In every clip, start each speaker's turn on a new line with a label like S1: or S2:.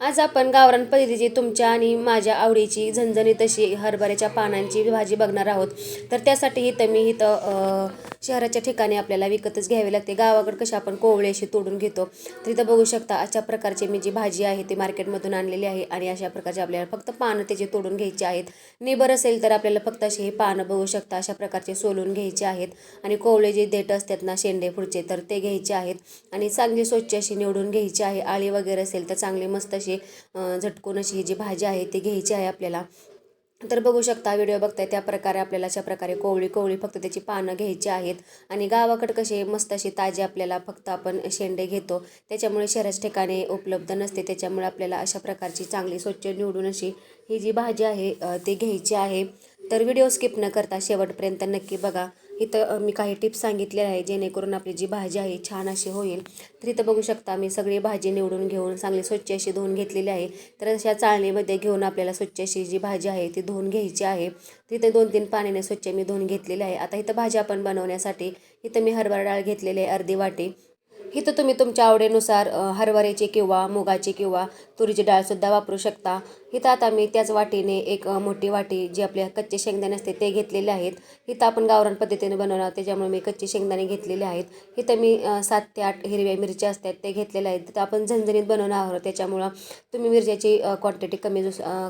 S1: आज आपण गावरान पद्धतीची तुमच्या आणि माझ्या आवडीची झणझणीत अशी हरभऱ्याच्या पानांची भाजी बघणार आहोत. तर त्यासाठी इथं मी इथं शहराच्या ठिकाणी आपल्याला विकतच घ्यावी लागते. गावाकडं कशी आपण कोवळे अशी तोडून घेतो तर इथं बघू शकता अशा प्रकारची मी जी भाजी आहे ती मार्केटमधून आणलेली आहे आणि अशा प्रकारचे आपल्याला फक्त पानं त्याचे तोडून घ्यायचे आहेत. निबर असेल तर आपल्याला फक्त अशी हे पानं बघू शकता अशा प्रकारचे सोलून घ्यायचे आहेत आणि कोवळे जे देठ असतात ना शेंडे पुढचे तर ते घ्यायचे आहेत आणि चांगली स्वच्छ अशी निवडून घ्यायची आहे. आळी वगैरे असेल तर चांगली मस्त असे झटकून अशी ही जी भाजी आहे ती घ्यायची आहे आपल्याला. तर बघू शकता व्हिडिओ बघताय त्या प्रकारे आपल्याला अशा प्रकारे कोवळी कोवळी फक्त त्याची पानं घ्यायची आहेत. आणि गावाकडे कसे मस्त अशी ताजे आपल्याला फक्त आपण शेंडे घेतो. त्याच्यामुळे शहराच्या ठिकाणी उपलब्ध नसते. त्याच्यामुळे आपल्याला अशा प्रकारची चांगली स्वच्छ निवडून अशी ही जी भाजी आहे ती घ्यायची आहे. तर व्हिडिओ स्किप न करता शेवटपर्यंत नक्की बघा. इथं मी काही टिप्स सांगितलेल्या आहे जेणेकरून आपली जी भाजी आहे छान अशी होईल. तर इथं बघू शकता मी सगळी भाजी निवडून घेऊन चांगली स्वच्छ अशी धुवून घेतलेली आहे. तर अशा चाळणीमध्ये घेऊन आपल्याला स्वच्छ अशी जी भाजी आहे ती धुवून घ्यायची आहे. तिथे दोन तीन पाण्याने स्वच्छ मी धुवून घेतलेली आहे. आता इथं भाजी आपण बनवण्यासाठी इथं मी हरभरा डाळ घेतलेली आहे अर्धी वाटी. इथं तुम्ही तुमच्या आवडीनुसार हरभऱ्याची किंवा मुगाची किंवा तुरीची डाळसुद्धा वापरू शकता. इथं आता मी त्याच वाटीने एक मोठी वाटी जी आपल्या कच्चे शेंगदाणे असते ते घेतलेले आहेत. इथं आपण गावरान पद्धतीने बनवणार त्याच्यामुळे मी कच्चे शेंगदाणे घेतलेले आहेत. इथं मी सात ते आठ हिरव्या मिरच्या असतात ते घेतलेल्या आहेत. तिथं आपण झणझणीत बनवणार आहोत त्याच्यामुळं तुम्ही मिरच्याची क्वांटिटी कमी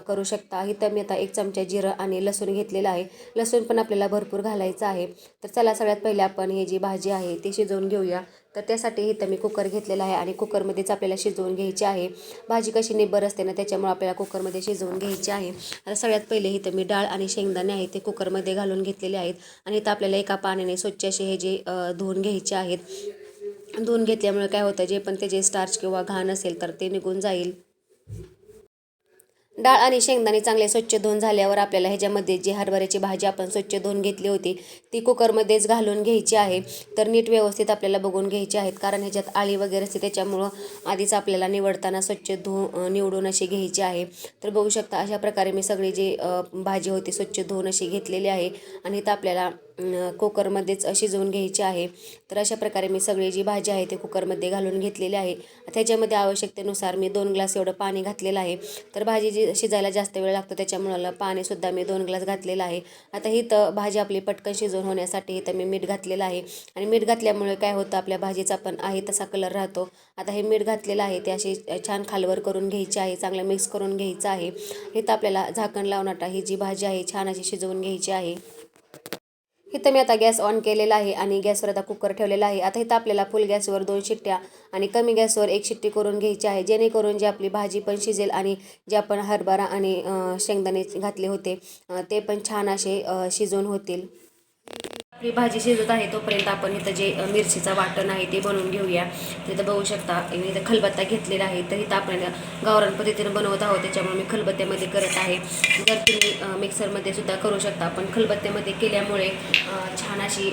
S1: करू शकता. इथं मी आता एक चमचा जिरं आणि लसूण घेतलेलं आहे. लसूण पण आपल्याला भरपूर घालायचं आहे. तर चला सगळ्यात पहिले आपण ही जी भाजी आहे ती शिजवून घेऊया. तर त्यासाठी इथं मी कुकर घेतलेला आहे आणि कुकरमध्येच आपल्याला शिजवून घ्यायची आहे. भाजी कशी निब्बर असते ना त्याच्यामुळे आपल्याला कुकरमध्ये शिजवून घ्यायची आहे. आता सगळ्यात पहिले इथं मी डाळ आणि शेंगदाणे आहे ते कुकरमध्ये घालून घेतलेले आहेत. आणि इथं आपल्याला एका पाण्याने स्वच्छ असे हे जे धुवून घ्यायचे आहेत. धुवून घेतल्यामुळे काय होतं जे पण त्याचे स्टार्च किंवा घाण असेल तर ते निघून जाईल. डाळ आणि शेंगदाणे चांगले स्वच्छ धुवून झाल्यावर आपल्याला ह्याच्यामध्ये जी हरभऱ्याची भाजी आपण स्वच्छ धुवून घेतली होती ती कुकरमध्येच घालून घ्यायची आहे. तर नीट व्यवस्थित आपल्याला बघून घ्यायची आहेत कारण ह्याच्यात आळी वगैरे असते त्याच्यामुळं आधीच आपल्याला निवडताना स्वच्छ धु निवडून अशी घ्यायची आहे. तर बघू शकता अशा प्रकारे मी सगळी जी भाजी होती स्वच्छ धुवून अशी घेतलेली आहे. आणि तर आपल्याला कुकरमध्येच शिजवून घ्यायची आहे. तर अशा प्रकारे मी सगळी जी भाजी आहे ती कुकरमध्ये घालून घेतलेली आहे. त्याच्यामध्ये आवश्यकतेनुसार मी दोन ग्लास एवढं पाणी घातलेलं आहे. तर भाजी जी शिजायला जास्त वेळ लागतो त्याच्यामुळं पाणीसुद्धा मी दोन ग्लास घातलेलं आहे. आता ही तर भाजी आपली पटकन शिजवून होण्यासाठी इथं मी मीठ घातलेलं आहे. आणि मीठ घातल्यामुळे काय होतं आपल्या भाजीचा पण आहे तसा कलर राहतो. आता हे मीठ घातलेलं आहे ते अशी छान खालवर करून घ्यायची आहे चांगलं मिक्स करून घ्यायचं आहे. इथं आपल्याला झाकण लावून आता ही जी भाजी आहे छान अशी शिजवून घ्यायची आहे. इथं मी आता गॅस ऑन केलेला आहे आणि गॅसवर आता कुकर ठेवलेला आहे. आता इथं आपल्याला फुल गॅसवर दोन शिट्ट्या आणि कमी गॅसवर एक शिट्टी करून घ्यायची आहे. जेणेकरून जी आपली भाजी पण शिजेल आणि जे आपण हरभरा आणि शेंगदाणे घातले होते ते पण छान असे शिजवून होतील. आपली भाजी शिजत आहे तोपर्यंत आपण इथं जे मिरचीचं वाटण आहे ते बनवून घेऊया. तिथं बघू शकता मी इथं खलबत्ता घेतलेला आहे. तर इथं आपण गावरान पद्धतीनं बनवत आहोत त्याच्यामुळे मी खलबत्त्यामध्ये करत आहे. जर तुम्ही मिक्सरमध्ये सुद्धा करू शकता पण खलबत्त्यामध्ये केल्यामुळे छान अशी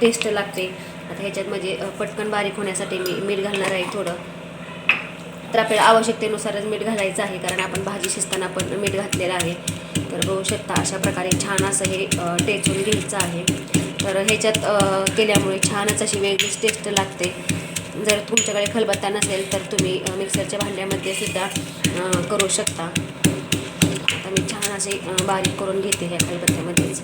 S1: टेस्ट लागते. आता ह्याच्यात म्हणजे पटकन बारीक होण्यासाठी मी मीठ घालणार आहे थोडं. तर आपल्याला आवश्यकतेनुसारच मीठ घालायचं आहे कारण आपण भाजी शिजताना पण मीठ घातलेलं आहे. तर बघू शकता अशा प्रकारे छान असं हे टेचून घ्यायचं आहे. तर ह्याच्यात केल्यामुळे छानच अशी वेगळीच टेस्ट लागते. जर तुमच्याकडे खलबत्ता नसेल तर तुम्ही मिक्सरच्या भांड्यामध्ये सुद्धा करू शकता. आता मी छान असे बारीक करून घेते ह्या खलबत्त्यामध्येच.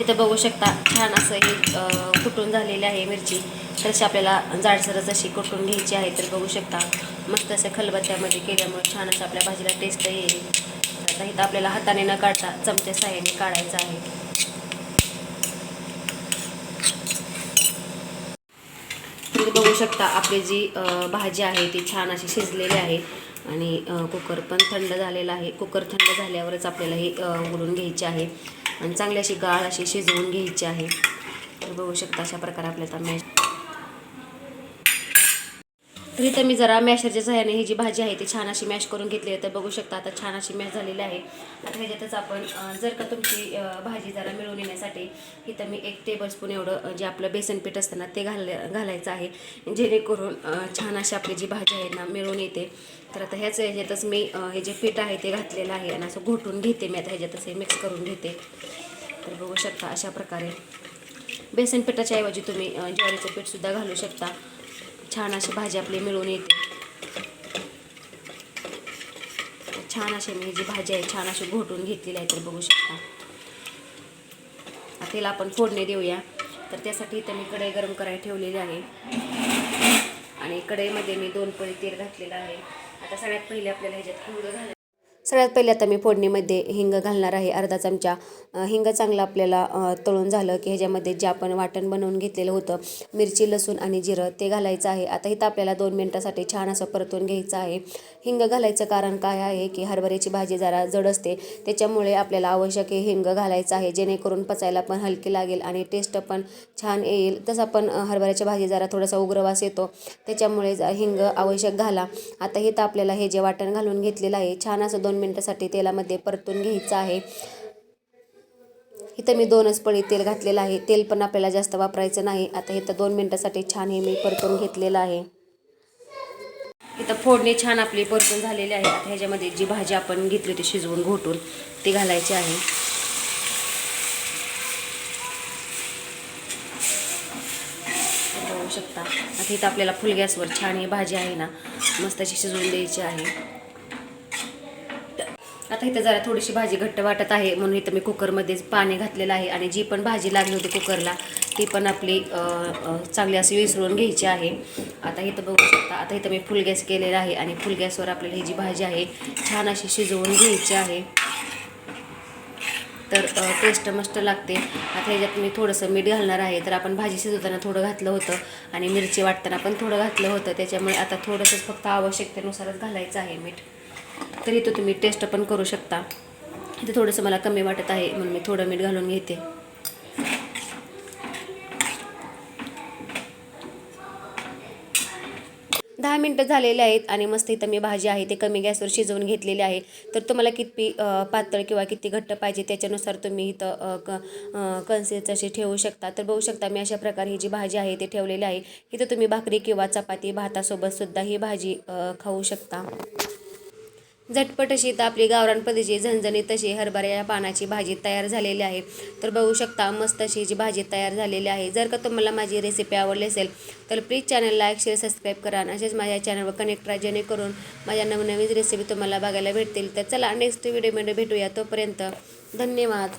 S1: इथं बघू शकता छान असं हे कुटून झालेले आहे मिरची. तशी आपल्याला जाडसरच अशी कुटून घ्यायची आहे तर बघू शकता. मस्त असं खलबत्त्यामध्ये केल्यामुळे छान असं आपल्या भाजीला टेस्ट येईल. आता इथं आपल्याला हाताने न काढता चमच्या साह्याने काढायचं आहे. तुम्ही बघू शकता आपली जी भाजी आहे ती छान अशी शिजलेली आहे आणि कुकर पण थंड झालेला आहे. कुकर थंड झाल्यावरच आपल्याला हे उघडून घ्यायची आहे आणि चांगली अशी गाळ अशी शिजवून घ्यायची आहे. तर बघू शकता अशा प्रकारे आपल्याला मॅश तर इथं मी जरा मॅशरच्या सहाय्याने ही जी भाजी आहे ती छान अशी मॅश करून घेतली आहे. तर बघू शकता आता छान अशी मॅश झालेली आहे. आता ह्याच्यातच आपण जर का तुमची भाजी जरा मिळवून येण्यासाठी इथं मी एक टेबलस्पून एवढं जे आपलं बेसन पीठ असतं ना ते घाल घालायचं आहे. जेणेकरून छान अशी आपली जी भाजी आहे ना मिळून येते. तर आता ह्याच ह्याच्यातच मी हे जे पीठ आहे ते घातलेलं आहे. आणि असं घोटून घेते मी आता ह्याच्यातच हे मिक्स करून घेते. तर बघू शकता अशा प्रकारे. बेसन पिठाच्या ऐवजी तुम्ही ज्वारीचं पीठसुद्धा घालू शकता. छान अशी भाजी आपली मिळून येते. छान अशी मी जी भाजी आहे छान अशी घोटून घेतलेली आहे तर बघू शकता. आता तिला आपण फोडणी देऊया. तर त्यासाठी इथं मी कढई गरम करायला ठेवलेली आहे. आणि कढईमध्ये मी दोन पळी तेल घातलेलं आहे. आता सगळ्यात पहिले आपल्याला ह्याच्यात हिंग घाल सगळ्यात पहिले आता मी फोडणीमध्ये हिंग घालणार आहे. अर्धा चमचा हिंग चांगलं आपल्याला तळून झालं की ह्याच्यामध्ये जे आपण वाटण बनवून घेतलेलं होतं मिरची लसूण आणि जिरं ते घालायचं आहे. आता इथं आपल्याला दोन मिनटासाठी छान असं परतून घ्यायचं आहे. हिंग घालायचं कारण काय आहे की हरभऱ्याची भाजी जरा जड असते त्याच्यामुळे आपल्याला आवश्यक हे हिंग घालायचं आहे. जेणेकरून पचायला पण हलकी लागेल आणि टेस्ट पण छान येईल. तसं पण हरभऱ्याची भाजी जरा थोडासा उग्रवास येतो त्याच्यामुळे हिंग आवश्यक घाला. आता इथं आपल्याला हे जे वाटण घालून घेतलेलं आहे छान असं दोन मिनटासाठी तेलामध्ये परतून घ्यायचं आहे. इथं मी दोनच पळी तेल घातलेलं आहे. तेल पण आपल्याला जास्त वापरायचं नाही. आता इथं दोन मिनटासाठी छान हे मी परतून घेतलेलं आहे. इथं फोडणी छान आपली परतून झालेली आहे. आता ह्याच्यामध्ये जी भाजी आपण घेतली होती शिजवून घोटून ती घालायची आहे. शकता. आता इथं आपल्याला फुल गॅसवर छान ही भाजी आहे ना मस्त अशी शिजवून द्यायची आहे. आता इथं जरा थोडीशी भाजी घट्ट वाटत आहे म्हणून इथं मी कुकरमध्येच पाणी घातलेलं आहे आणि जी पण भाजी लागली होती कुकरला ती पण आपली चांगली अशी विसरून घ्यायची आहे. आता इथं बघू शकता आता इथं मी फुल गॅस केलेला आहे आणि फुल गॅसवर आपल्याला ही जी भाजी आहे छान अशी शिजवून घ्यायची आहे. तर टेस्ट मस्त लागते. आता ह्याच्यात मी थोडंसं मीठ घालणार आहे तर आपण भाजी शिजवताना थोडं घातलं होतं आणि मिरची वाटताना पण थोडं घातलं होतं त्याच्यामुळे आता थोडंसंच फक्त आवश्यकतेनुसारच घालायचं आहे मीठ. तरी तो तुम्ही टेस्ट पण करू शकता. इथे थोडंसं मला कमी वाटत आहे म्हणून मी थोडं मीठ घालून घेते. दहा मिनटं झालेले आहेत आणि मस्त इथं मी भाजी आहे ते कमी गॅसवर शिजवून घेतलेली आहे. तर तुम्हाला किती पातळ किंवा किती घट्ट पाहिजे त्याच्यानुसार तुम्ही इथं क कन्सिल्स अशी ठेवू शकता. तर बघू शकता मी अशा प्रकारे ही जी भाजी आहे ते ठेवलेली आहे. इथं तुम्ही भाकरी किंवा चपाती भातासोबतसुद्धा ही भाजी खाऊ शकता. झटपट अशी तर आपली गावरान पद्धतीची झणझणीत अशी हरभऱ्या पानाची भाजी तयार झालेली आहे. तर बघू शकता मस्त अशी जी भाजी तयार झालेली आहे. जर का तुम्हाला माझी रेसिपी आवडली असेल तर please channel like share subscribe करा आणि असेच माझ्या चॅनलवर कनेक्ट राहा जेणेकरून माझ्या नवनवीन रेसिपी तुम्हाला बघायला भेटतील. तर चला नेक्स्ट व्हिडिओमध्ये भेटूया. तोपर्यंत धन्यवाद.